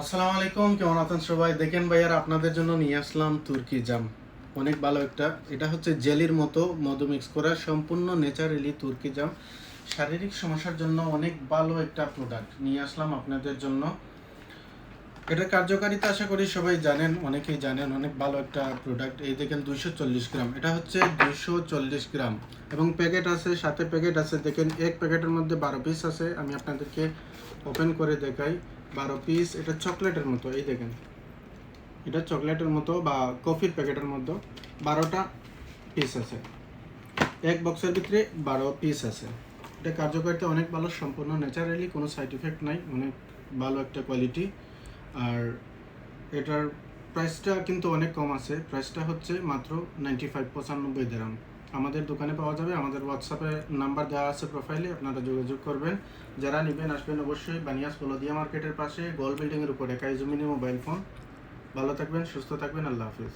আসসালামু আলাইকুম, কেমন আছেন সবাই? দেখেন ভাইয়ার আপনাদের জন্য নিয়ে আসলাম তুর্কি জাম। অনেক ভালো একটা। এটা হচ্ছে জেলির মতো মধু মিক্স করা সম্পূর্ণ ন্যাচারালি তুর্কি জাম। শারীরিক সমস্যার জন্য অনেক ভালো একটা প্রোডাক্ট নিয়ে আসলাম আপনাদের জন্য। এটার কার্যকারিতা আশা করি সবাই জানেন, অনেকেই জানেন, অনেক ভালো একটা প্রোডাক্ট এই দেখেন দুইশো চল্লিশ গ্রাম। এটা হচ্ছে দুইশো চল্লিশ গ্রাম। এবং প্যাকেট আছে, সাথে প্যাকেট আছে। দেখেন এক প্যাকেটের মধ্যে বারো পিস আছে। আমি আপনাদেরকে ওপেন করে দেখাই। বারো পিস এটা চকলেটের মতো, এই দেখেন। এটা চকলেটের মতো বা কফির প্যাকেটের মতো, বারোটা পিস আছে। এক বক্সের ভিতরে বারো পিস আছে। এটা কার্যকারিতা অনেক ভালো, সম্পূর্ণ ন্যাচারালি কোনো সাইড ইফেক্ট নাই অনেক ভালো একটা কোয়ালিটি আর এটার প্রাইসটা কিন্তু অনেক কম আছে প্রাইসটা হচ্ছে মাত্র নাইনটি ফাইভ পঁচানব্বই দেরাম আমাদের দোকানে পাওয়া যাবে। আমাদের হোয়াটসঅ্যাপে নাম্বার দেওয়া আছে প্রোফাইলে আপনারা যোগাযোগ করবেন। যারা নেবেন, আসবেন অবশ্যই বানিয়াস পলদিয়া মার্কেটের পাশে গোল বিল্ডিংয়ের উপরে একাই জমিনে মোবাইল ফোন ভালো থাকবেন, সুস্থ থাকবেন, আল্লাহ হাফিজ।